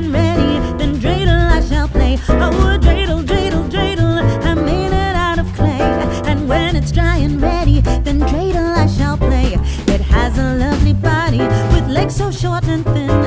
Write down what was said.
and ready, then dreidel I shall play. Oh, dreidel, dreidel, dreidel, I made it out of clay. And when it's dry and ready, then dreidel I shall play. It has a lovely body with legs so short and thin.